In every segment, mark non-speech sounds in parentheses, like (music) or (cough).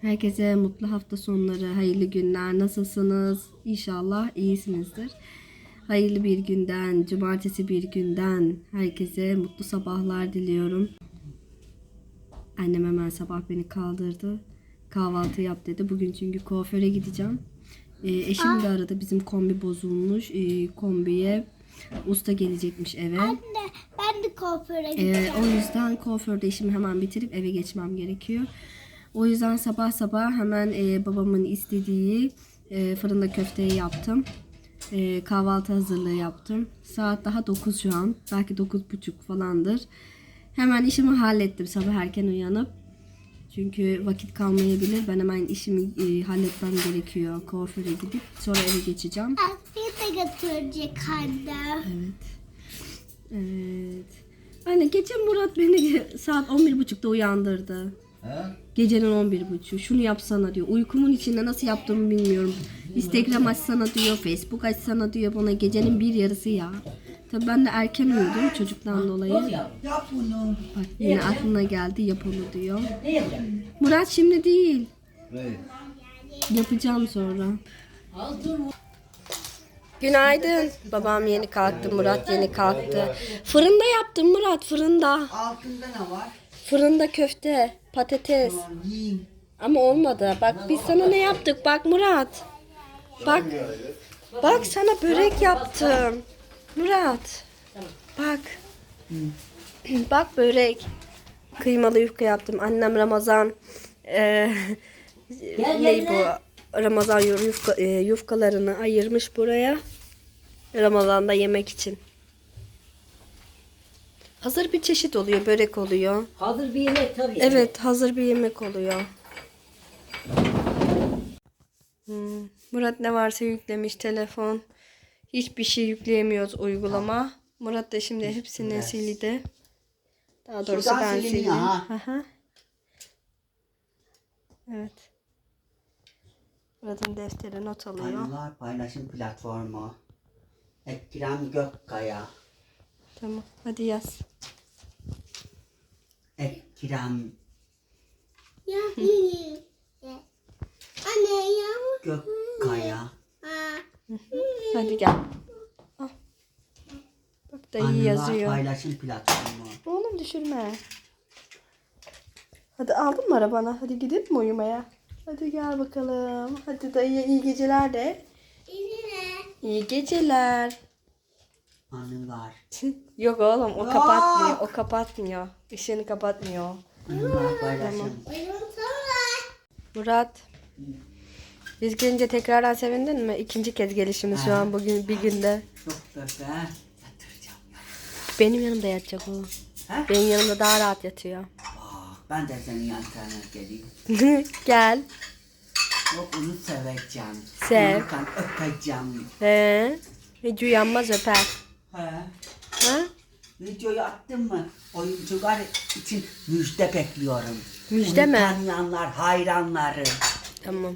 Herkese mutlu hafta sonları, hayırlı günler. Nasılsınız? İnşallah iyisinizdir. Hayırlı bir günden, cumartesi bir günden herkese mutlu sabahlar diliyorum. Annem hemen sabah beni kaldırdı. Kahvaltı yap dedi. Bugün çünkü kuaföre gideceğim. Ee, eşim de aradı. Bizim kombi bozulmuş. Ee, kombiye usta gelecekmiş eve. Anne ben de kuaföre gideceğim. Ee, o yüzden kuaförde işimi hemen bitirip eve geçmem gerekiyor. O yüzden sabah sabah hemen e, babamın istediği e, fırında köfteyi yaptım. E, kahvaltı hazırlığı yaptım. Saat daha 9 şu an. Belki 9.30 falandır. Hemen işimi hallettim sabah erken uyanıp. Çünkü vakit kalmayabilir. Ben hemen işimi e, halletmem gerekiyor. Kuaföre gidip sonra eve geçeceğim. Beni de götürecek anne. Evet. Evet. Anne gece Murat beni (laughs) saat 11.30'da uyandırdı. He? Gecenin 11.30'u. Şunu yapsana diyor. Uykumun içinde nasıl yaptığımı bilmiyorum. Instagram açsana diyor. Facebook açsana diyor bana. Gecenin bir yarısı ya. Tabii ben de erken uyudum çocuktan dolayı. Yap bunu. Bak yine aklına geldi yap onu diyor. Murat şimdi değil. Yapacağım sonra. Günaydın. Babam yeni kalktı. Murat yeni kalktı. Fırında yaptım Murat fırında. Altında ne var? Fırında köfte, patates. Yiyin. Ama olmadı. Bak biz sana ne yaptık? Bak Murat. Bak. Bak sana börek yaptım. Murat. Bak. (clears throat) Bak börek. Kıymalı yufka yaptım. Annem Ramazan eee ne bu? Ramazan yufka, e, yufkalarını ayırmış buraya. Ramazan'da yemek için. Hazır bir çeşit oluyor. Börek oluyor. Hazır bir yemek tabii. Evet, hazır bir yemek oluyor. Hmm, Murat ne varsa yüklemiş telefon. Hiçbir şey yükleyemiyoruz uygulama. Murat da şimdi hepsini sildi. Daha doğrusu Şuradan ben sildim. Aha. Evet. Murat'ın defteri not alıyor. Anılar paylaşım platformu. Ekrem Gökkaya. Tamam. Hadi yaz. Ekrem Ya. Anne ya. Gökkaya. Ha. Hadi gel. Al. Bak dayı Anılar yazıyor. paylaşım platformu. Oğlum düşürme. Hadi aldın mı arabana? Hadi gidip mi uyumaya? Hadi gel bakalım. Hadi dayıya iyi geceler de. İzine. İyi geceler. Anılar. (laughs) Yok oğlum o kapatmıyor. O kapatmıyor. Işığını kapatmıyor. Oyun sonra. Murat. Biz gelince tekrardan sevindin mi? İkinci kez gelişimiz şu an bugün bir günde. Çok da ben yatıracağım. Benim yanımda yatacak o. He? Benim yanımda daha rahat yatıyor. Aa, ben de senin yanına geleyim. (laughs) Gel. Yok onu seveceğim. Sev. Onu öpeceğim. He. Hiç uyanmaz öper. He. Ha? Videoyu attın mı? Oyuncular için müjde bekliyorum. Müjde mi? Tanıyanlar, hayranları. Tamam.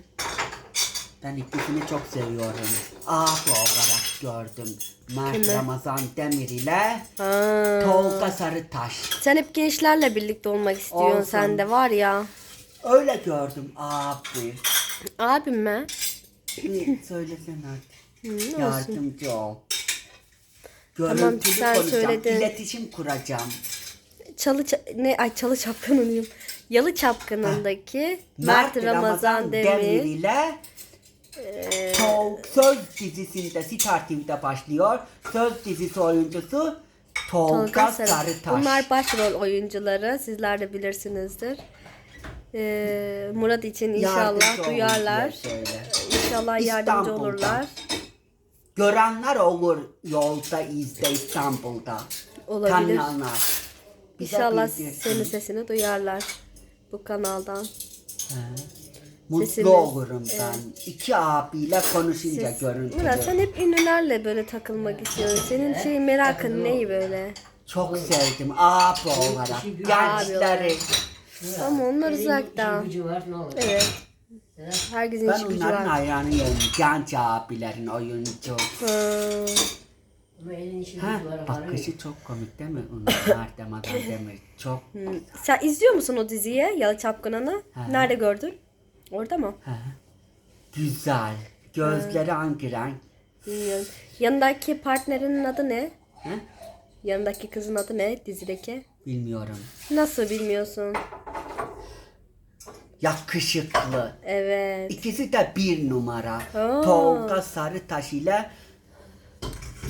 Ben ikisini çok seviyorum. Abi olarak gördüm. Mert Kimi? Ramazan Demir ile Ha. Tolga Sarıtaş. Sen hep gençlerle birlikte olmak istiyorsun Olsun. sen de var ya. Öyle gördüm abi. Abim mi? Bir Söylesene artık. Hı, olsun. Yardımcı ol. Tamam, Görüntülü sen konuşacağım. söyledin. İletişim kuracağım. Çalı ça- ne ay çalı çapkınıyım. Yalı çapkınındaki Mert, Ramazan, Demir. ile Tol- Söz dizisinde Star TV'de başlıyor. Söz dizisi oyuncusu Tolga, Tolga Sarı. Sarıtaş. Bunlar başrol oyuncuları. Sizler de bilirsinizdir. Ee, Murat için inşallah Yardımcı duyarlar. İnşallah yardımcı olurlar. Görenler olur yolda izde İstanbul'da. Olabilir. Tanıyanlar. Bize İnşallah bildirsin. senin sesini duyarlar bu kanaldan. He. Mutlu Sesimiz, olurum ben. İki abiyle konuşunca görüntülü. Murat sen hep ünlülerle böyle takılmak istiyorsun. Senin şey merakın neyi böyle? Çok sevdim abi olarak. Gençleri. Ama onlar uzakta. Gücü var ne olur. Evet. Herkesin Ben işi gücü onların var. hayranıyım. Genç abilerin oyuncu. Ama elin işi Ha, gücü var. bakışı çok komik değil mi? Onun Mert Ramazan Demir. Çok Sen izliyor musun o diziyi Yalı Çapkınan'ı? Nerede gördün? Orada mı? He. Güzel. Gözleri hangi renk? Bilmiyorum. Yanındaki partnerinin adı ne? He? Yanındaki kızın adı ne dizideki? Bilmiyorum. Nasıl bilmiyorsun? Yakışıklı. Evet. İkisi de bir numara. Aa. Tolga Sarıtaş ile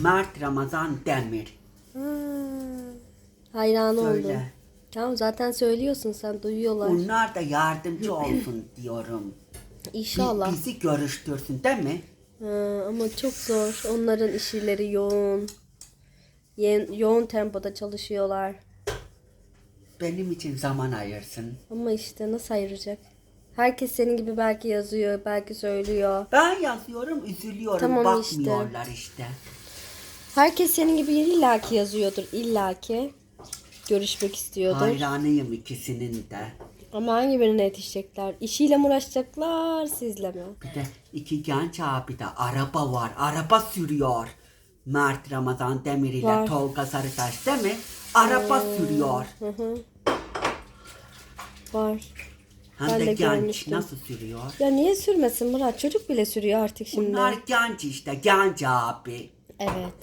Mert Ramazan Demir. Ha, hayran oldum. Söyle. Tamam zaten söylüyorsun sen duyuyorlar. Onlar da yardımcı olsun diyorum. Bi- İnşallah. Bizi görüştürsün değil mi? Ha, ama çok zor. Onların işleri yoğun. Ye- yoğun tempoda çalışıyorlar. Benim için zaman ayırsın. Ama işte nasıl ayıracak? Herkes senin gibi belki yazıyor, belki söylüyor. Ben yazıyorum, üzülüyorum. Tamam işte. Bakmıyorlar işte. Herkes senin gibi illaki yazıyordur, illaki. Görüşmek istiyordur. Hayranıyım ikisinin de. Ama hangi birine yetişecekler? İşiyle mi uğraşacaklar, sizle mi? Bir de iki genç abi de araba var. Araba sürüyor. Mert Ramazan Demir ile Var. Tolga Sarıtaş değil mi? Araba sürüyor. Hı hı. Var. Hem Ben de de genç. görmüştüm. Nasıl sürüyor? Ya niye sürmesin Murat? Çocuk bile sürüyor artık şimdi. Bunlar genç işte. Genç abi. Evet.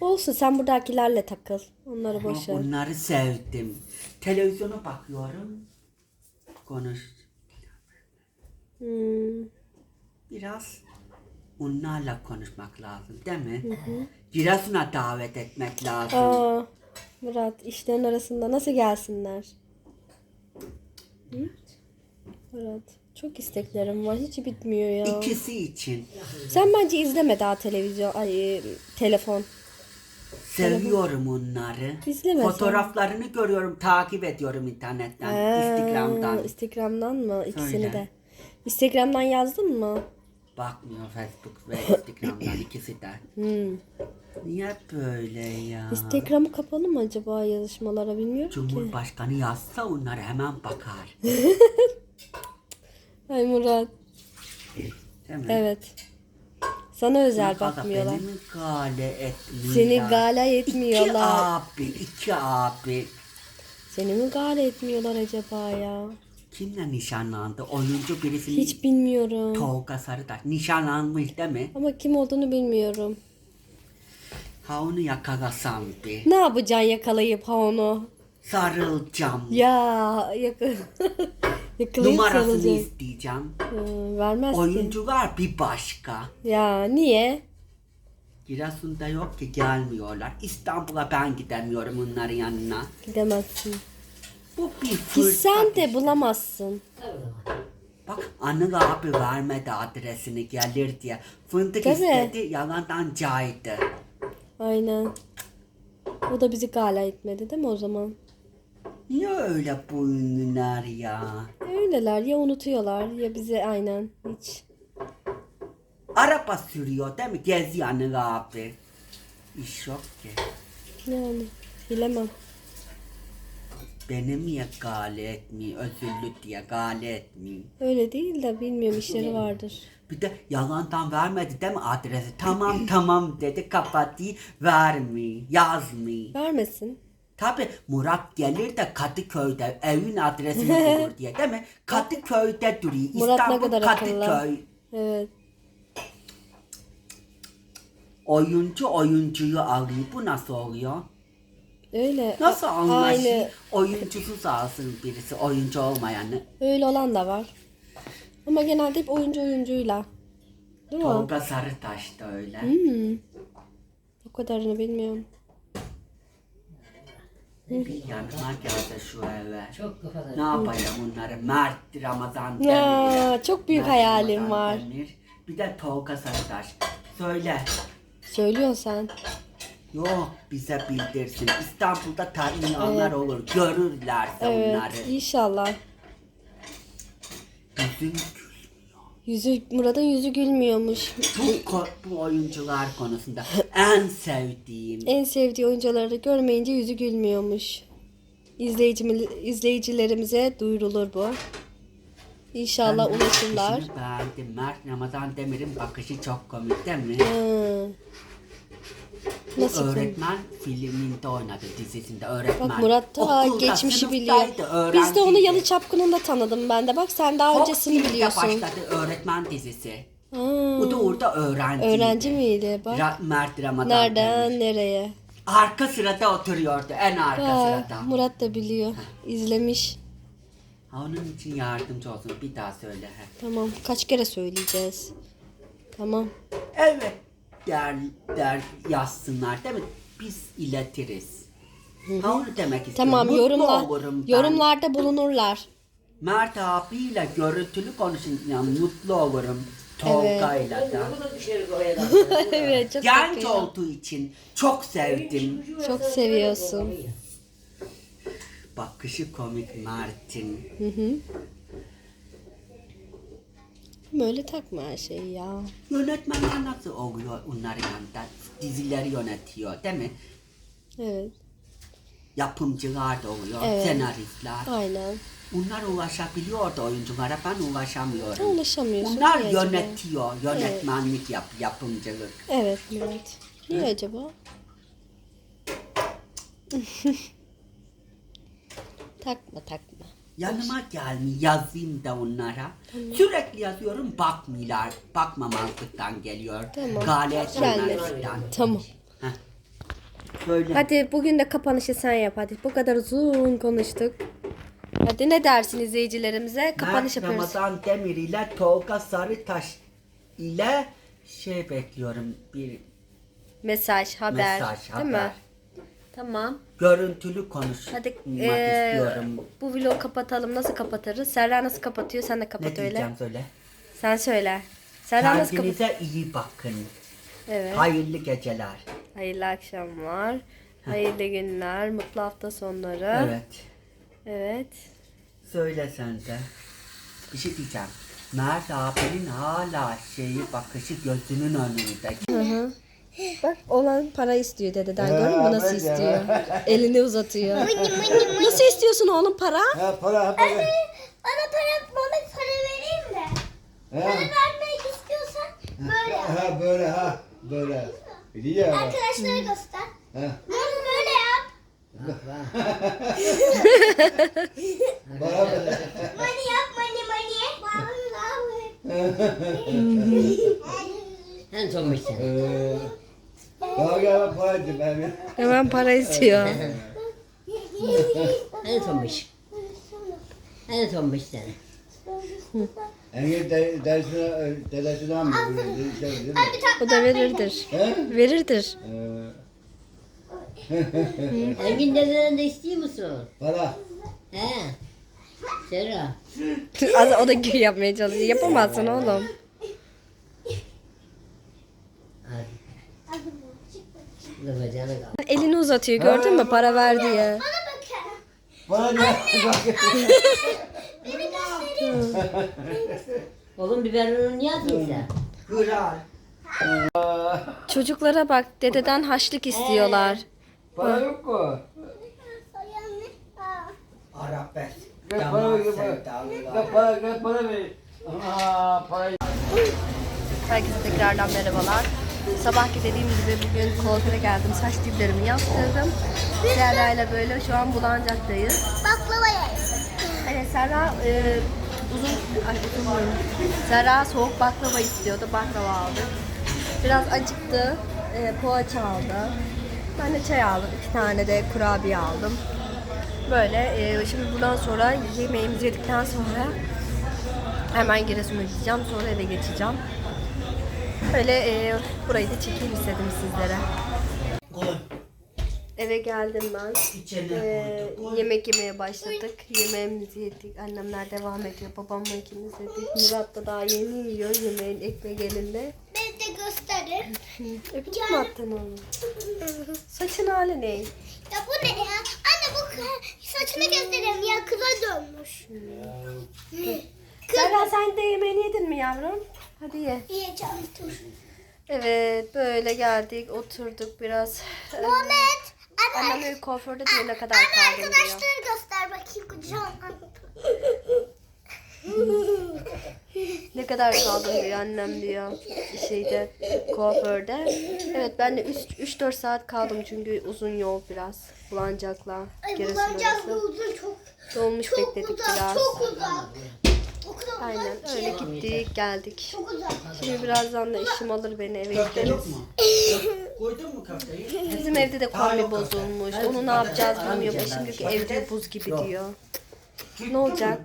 Olsun sen buradakilerle takıl. Onları Ama boş ver. Bunları sevdim. Televizyona bakıyorum. Konuş. Hmm. Biraz onlarla konuşmak lazım değil mi? Giresun'a davet etmek lazım. Aa, Murat işlerin arasında nasıl gelsinler? Hı? Murat çok isteklerim var. Hiç bitmiyor ya. İkisi için. Sen bence izleme daha televizyon, ay telefon. Seviyorum onları. İzleme sen. Fotoğraflarını görüyorum, takip ediyorum internetten, Ha, Instagram'dan. Instagram'dan mı? İkisini Söyle. de. Instagram'dan yazdın mı? Bakmıyor Facebook ve (coughs) Instagram'dan ikisi de. Hmm. Niye böyle ya? Instagram'ı kapalı mı acaba yazışmalara bilmiyorum ki. Cumhurbaşkanı yazsa onlar hemen bakar. (laughs) Ay Murat. Değil mi? Evet. Sana özel Mutlaka bakmıyorlar. Beni mi gale etmiyorlar? Seni gala İki etmiyorlar. abi, iki abi. Seni mi gala etmiyorlar acaba ya? Kimle nişanlandı? Oyuncu birisini Hiç bilmiyorum. Tolga Sarıtaş. Nişanlanmış değil mi? Ama kim olduğunu bilmiyorum. Ha onu yakalasam bir. Ne yapacaksın yakalayıp ha onu? Sarılacağım. Ya yakın. (laughs) Yakalayıp Numarasını sarılacak. isteyeceğim. Hı, vermez ki. Oyuncular bir başka. Ya niye? Giresun'da yok ki gelmiyorlar. İstanbul'a ben gidemiyorum onların yanına. Gidemezsin. Bu bir fırsat. Gitsen de bulamazsın. Bak Anıl abi vermedi adresini gelir diye. Fındık Tabii. istedi yalandan caydı. Aynen. O da bizi gala etmedi değil mi o zaman? Niye öyle bu ünlüler ya? Öyleler ya unutuyorlar ya bizi aynen hiç. Araba sürüyor değil mi? Geziyor Anıl abi. İş yok ki. Yani bilemem. Beni niye gale etmiyor? Özürlü diye gale etmiyor. Öyle değil de bilmiyorum işleri vardır. Bir de yalandan vermedi değil mi adresi? Tamam (clears throat) tamam dedi kapattı vermiyor yazmıyor. Vermesin. Tabi Murat gelir de Kadıköy'de evin adresini (laughs) bulur diye değil mi? Kadıköy'de duruyor. Murat ne İstanbul kadar akıllı. Kadıköy. Evet. Oyuncu oyuncuyu alıyor. Bu nasıl oluyor? Öyle. Nasıl A- anlaşıyor? Aynı. Oyuncusuz alsın birisi oyuncu olmayanı. Öyle olan da var. Ama genelde hep oyuncu oyuncuyla. Değil mi? Tolga Sarıtaş da öyle. Hmm. O kadarını bilmiyorum. Bir yanıma geldi şu eve. Çok kafadan. Ne yapacağım bunları? Mert Ramazan Demir. Ya, çok büyük Mert hayalim Ramazan var. Demir. Bir de Tolga Sarıtaş. Söyle. Söylüyorsun sen. Yok bize bildirsin. İstanbul'da tanıyanlar olur. Görürlerse Evet. onları. İnşallah. Yüzüm Yüzü Murat'ın yüzü gülmüyormuş. bu, ko- bu oyuncular konusunda en sevdiğim. En sevdiği oyuncuları görmeyince yüzü gülmüyormuş. İzleyicimiz, izleyicilerimize duyurulur bu. İnşallah ulaşırlar. bakışını beğendim. Mert Ramazan Demir'in bakışı çok komik değil mi? Hı. Nasıl öğretmen filminde oynadı dizisinde öğretmen. Bak Murat da Okulda, geçmişi biliyor. Biz de onu. Yalı Çapkını'nda tanıdım ben de. Bak sen daha Fox öncesini TV'de biliyorsun. başladı öğretmen dizisi. Ha, O da orada öğrenci. öğrenci miydi? Bak. Ra- Mert Ramazan. Nereden demiş. nereye? Arka sırada oturuyordu. En arka Aa, sırada. Murat da biliyor. İzlemiş. Ha, Onun için yardımcı olsun. Bir daha söyle. he. Tamam. Kaç kere söyleyeceğiz? Tamam. Evet der, der yazsınlar değil mi? Biz iletiriz. Ha onu demek istiyorum. Tamam Mutlu olurum ben. yorumlarda bulunurlar. Mert abiyle görüntülü konuşunca mutlu olurum. Tolga'yla da. (laughs) Evet çok Genç ya. olduğu için çok sevdim. Çok seviyorsun. Bakışı komik Mert'in. Hı hı. Böyle takma her şeyi ya. Yönetmenler nasıl oluyor onların yanında? Dizileri yönetiyor değil mi? Evet. Yapımcılar da oluyor, Evet. senaristler. Aynen. Bunlar ulaşabiliyor da oyunculara ben ulaşamıyorum. Ulaşamıyorsun. Bunlar Niye acaba? yönetiyor, yönetmenlik yap, yapımcılık. Evet Murat. Niye acaba? (laughs) takma takma. Yanıma gelme yazayım da onlara. Sürekli yazıyorum bakmıyorlar. Bakmamazlıktan geliyor. Tamam. Tamam. Heh. Böyle. Hadi bugün de kapanışı sen yap hadi. Bu kadar uzun konuştuk. Hadi ne dersin izleyicilerimize? Kapanış Mert yapıyoruz. Ramazan Demir ile Tolga Sarıtaş ile şey bekliyorum bir Mesaj, haber. mesaj, Değil haber. mi? Tamam. Görüntülü konuşmak Hadi istiyorum. bu vlogu kapatalım. Nasıl kapatırız? Serra nasıl kapatıyor? Sen de Ne kapat öyle. diyeceğim söyle. Sen söyle. Serra nasıl kapat? Kendinize iyi bakın. Evet. Hayırlı geceler. Hayırlı akşamlar. Hayırlı günler. Mutlu hafta sonları. Evet. Evet. Söyle sen de. Bir şey diyeceğim. Mert abinin hala şeyi bakışı gözünün önünde. Bak olan para istiyor dededen gördün mü nasıl istiyor? Elini uzatıyor. nasıl istiyorsun oğlum para? Bana para, bana para vereyim de. Para vermek istiyorsan böyle yap. Ha böyle ha böyle. İyi ya. Arkadaşlara göster. Ha. Bunu böyle yap. Bana böyle. Money yap, money, money. En son bir sen. Ee, Gel para ettim ben. Hemen para istiyor. En son bir. En son bir sen. Engin de, dersine, dedesine mi? Şey, değil mi? O da verirdir. He? Verirdir. Ee, Engin dededen de istiyor musun? para. He. Serra. Az- o da gibi yapmaya çalışıyor. Yapamazsın oğlum. Hadi. Dur bacağına. Elini uzatıyor gördün mü para ver diye. Para gel. (laughs) Oğlum biberonunu niye atıyorsun sen? Kral. Çocuklara bak dededen haşlık istiyorlar. Para yok mu? Gel Damar para gel sevdalılar. para. Gel para gel para ver. Aa para. Herkese tekrardan merhabalar. Sabahki dediğim gibi bugün kuaföre geldim. Saç diplerimi yaptırdım. Serra ile böyle şu an Bulancak'tayız. Baklava yeriz. Evet Serra e, uzun, ay uzun diyorum. Serra soğuk baklava istiyordu. Baklava aldık. Biraz acıktı. E, poğaça aldı. Ben de çay aldım. iki tane de kurabiye aldım. Böyle e, şimdi bundan sonra yemeğimizi yedikten sonra hemen Giresun'a gideceğim. Sonra eve geçeceğim. Böyle e, burayı da çekeyim istedim sizlere. Koy. Eve geldim ben. Ee, yemek yemeye başladık. Yemeğimizi yedik. Annemler devam ediyor. Babamla ikimiz yedik. Murat da daha yeni yiyor yemeğin ekmek elinde. Ben de gösterir. Öpücük (laughs) mü attın onu? Saçın hali ne? Ya bu ne ya? Anne bu saçını göstereyim ya kıza dönmüş. Serra sen de yemeğini yedin mi yavrum? Hadi ye. Yiyeceğim dur. Evet böyle geldik oturduk biraz. Muhammed. Anne, Annem kuaförde diyor ne kadar anne kaldın diyor. arkadaşları göster bakayım kucağına. Ne kadar kaldın diyor annem diyor şeyde kuaförde. Evet ben de 3-4 saat kaldım çünkü uzun yol biraz. Bulancakla Ay Giresun bulacak bu arası. uzun çok Dolmuş çok bekledik uzak biraz. çok uzak. Aynen öyle gittik geldik. Çok uzak. Şimdi birazdan da işim alır beni eve gideriz. yok mu? (laughs) Koydun mu köfteyi? Bizim evde de kombi bozulmuş. Onu ne yapacağız bilmiyorum. Eşim diyor ki ben. ev diyor Patates buz gibi diyor. Ne olacak?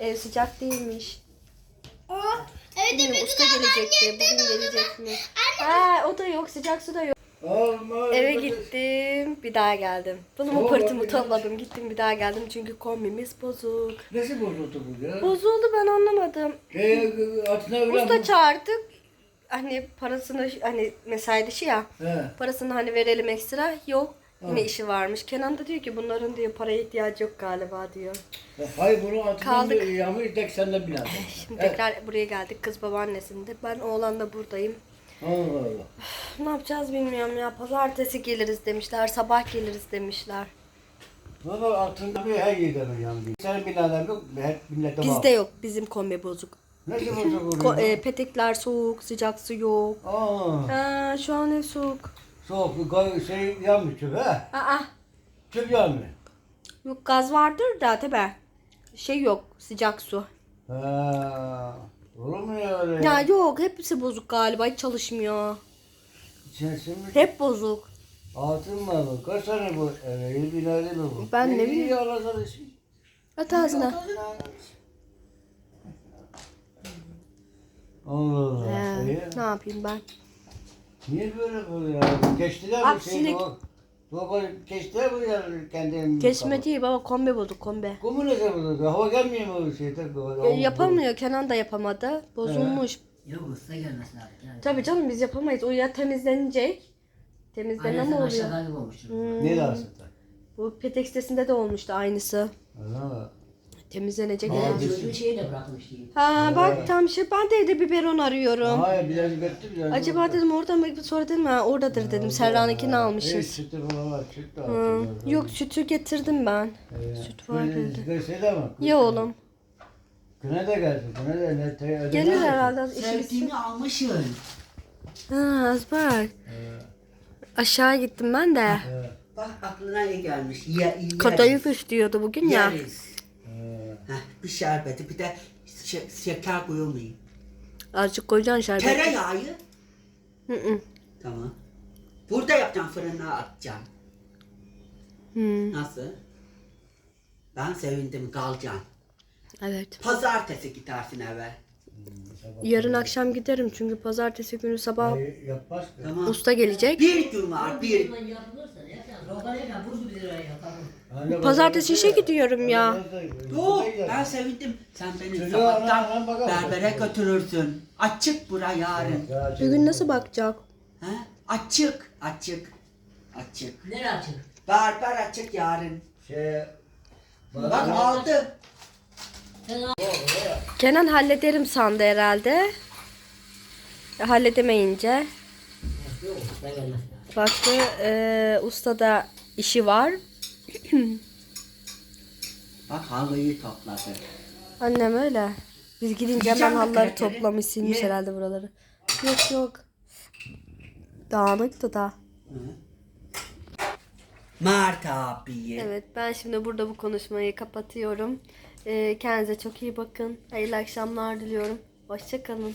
Ev sıcak değilmiş. Evde Bilmiyorum bir usta gelecekti. Bugün gelecek mi? Ha o da yok. Sıcak su da yok. Eve gittim. Bir daha geldim. Bunu Oo, pırtımı evet. topladım. Gittim bir daha geldim. Çünkü kombimiz bozuk. Nasıl bozuldu bu ya? Bozuldu ben anlamadım. Şey. Usta çağırdık. Hani parasını hani mesai dışı ya. He. Parasını hani verelim ekstra. Yok. Yine işi varmış. Kenan da diyor ki bunların diyor paraya ihtiyacı yok galiba diyor. Hayır bunu atına Kaldık. yağmur tek senden binadı. (laughs) Şimdi tekrar buraya geldik. Kız babaannesinde. Ben oğlanla buradayım. Allah Allah. Ne yapacağız bilmiyorum ya. Pazartesi geliriz demişler. Sabah geliriz demişler. Valla altında bir her yerden yandı. Senin binalar yok, her millete var. Bizde yok. Bizim kombi bozuk. Nasıl bozuk Ko- oluyor? e, petekler soğuk. Sıcak su yok. Aa, Ha, şu an ev soğuk. soğuk, ga- şey yanmış çöp ha? Aa, Çöp yanmış. yok gaz vardır da tabi. Şey yok. Sıcak su. Ha, olur mu ya öyle? Ya yok. Hepsi bozuk galiba. Hiç çalışmıyor. Sensin mi? Hep bozuk. Altın mı bu? Kaç tane bu? Evet, iyi bina değil mi bu? Ben ne bileyim. iyi sana şey. At ağzına. Allah Allah. Şey, ne yapayım ben? niye böyle böyle ya? Geçtiler mi şey? Aksilik. Bu, bu, geçtiler mi ya kendini? Kesme değil baba kombi bozuk kombi. Kumu ne zaman Hava gelmiyor mu bu şeyde? E, yapamıyor. Kenan da yapamadı. Bozulmuş. Yok usta gelmesi lazım. Yani. Tabii canım biz yapamayız. O ya temizlenecek. Temizleme Aynen mi oluyor? aşağıda gibi olmuştur. Ne lazım? Bu petek sitesinde de olmuştu aynısı. Ana. Temizlenecek. Aa, yani. biz- Çocuğun şeyi de bırakmış değil. Ha bak tam şey ben de evde biberon arıyorum. Hayır biraz götür biraz. Acaba dedim orada mı sonra dedim ha oradadır dedim. Serra'nınkini almışız. sütü falan var. Süt de Hı. Yok sütü getirdim ben. Evet. süt var Böyle. Görseydi ama. Ya oğlum. Güne de gelsin. Güne de ne te ödemez Gelir misin? herhalde işimiz. Sevdiğini almışsın. Ha Azbak. Aşağı gittim ben de. Evet. Bak aklına iyi gelmiş. Ye, yeriz. Kadayıf istiyordu bugün ya. Yeriz. Heh, bir şerbeti bir de şe- şeker koyulmayayım. Azıcık koyacaksın şerbeti. Tereyağı. Hı hı. Tamam. Burada yapacağım fırına atacağım. Hı. Nasıl? Ben sevindim kalacağım. Evet. Pazartesi gidersin eve. Yarın akşam giderim çünkü pazartesi günü sabah Yapmaz. Tamam. usta gelecek. Bir gün var bir. Yapılırsa ya. Rogalayla buz gibi liraya yapalım. Pazartesi işe gidiyorum ya. Dur ben sevindim. Sen beni sabahtan berbere götürürsün. Açık bura yarın. Bugün nasıl bakacak? He? Açık. Açık. Açık. Nereye açık? Berber açık yarın. Şey, Bak aldı. Kenan hallederim sandı herhalde. E, Halledemeyince usta baktı e, ustada işi var. Bak halıyı topladı. Annem öyle. Biz gidince hemen Yiyeceğim mi halıları krakeri? toplamış silmiş Ye. herhalde buraları. Yok yok. Dağınıktı da. Mert abiye. Evet ben şimdi burada bu konuşmayı kapatıyorum. E, kendinize çok iyi bakın. Hayırlı akşamlar diliyorum. Hoşçakalın.